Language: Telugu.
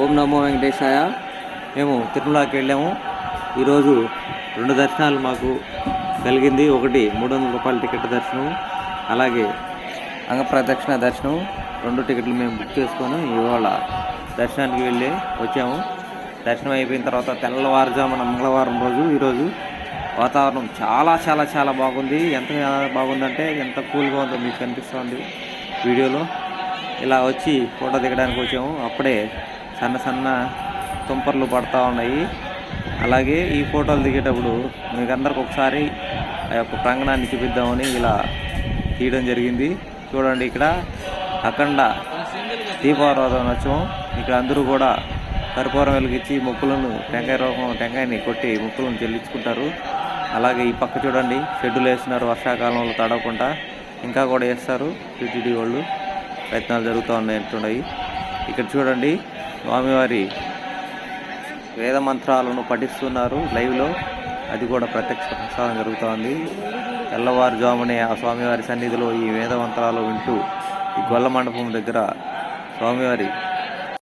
ఓం నమో వెంకటేశాయ. మేము తిరుమలకి వెళ్ళాము. ఈరోజు రెండు దర్శనాలు మాకు కలిగింది. ఒకటి మూడు వందల రూపాయల టికెట్ దర్శనం అలాగే అంగప్రదక్షిణ దర్శనం. రెండు టికెట్లు మేము బుక్ చేసుకొని ఇవాళ దర్శనానికి వెళ్ళి వచ్చాము. దర్శనం అయిపోయిన తర్వాత తెల్లవారుజామున మంగళవారం రోజు ఈరోజు వాతావరణం చాలా చాలా చాలా బాగుంది. ఎంత బాగుందంటే ఎంత కూల్గా ఉందో మీకు కనిపిస్తుంది వీడియోలో. ఇలా వచ్చి ఫోటో దిగడానికి వచ్చాము. అప్పుడే సన్న సన్న తుంపర్లు పడతా ఉన్నాయి. అలాగే ఈ ఫోటోలు దిగేటప్పుడు మీకు అందరికి ఒకసారి ఆ యొక్క ప్రాంగణాన్ని చూపిద్దామని ఇలా తీయడం జరిగింది. చూడండి ఇక్కడ అఖండ దీపారాధన ఉత్సవం. ఇక్కడ అందరూ కూడా కర్పూరం వెలిగించి మొక్కులను టెంకాయ రూపం టెంకాయని కొట్టి మొక్కులను చెల్లించుకుంటారు. అలాగే ఈ పక్క చూడండి షెడ్యూల్ వేస్తున్నారు వర్షాకాలంలో తడవకుండా. ఇంకా కూడా వేస్తారు టీటీడీ వాళ్ళు. ప్రయత్నాలు జరుగుతూ ఉన్నాయి అంటున్నాయి. ఇక్కడ చూడండి స్వామివారి వేద మంత్రాలను పఠిస్తున్నారు లైవ్లో. అది కూడా ప్రత్యక్ష ప్రసాదం జరుగుతోంది. తెల్లవారుజామునే ఆ స్వామివారి సన్నిధిలో ఈ వేద మంత్రాలు వింటూ ఈ గొల్ల మండపం దగ్గర స్వామివారి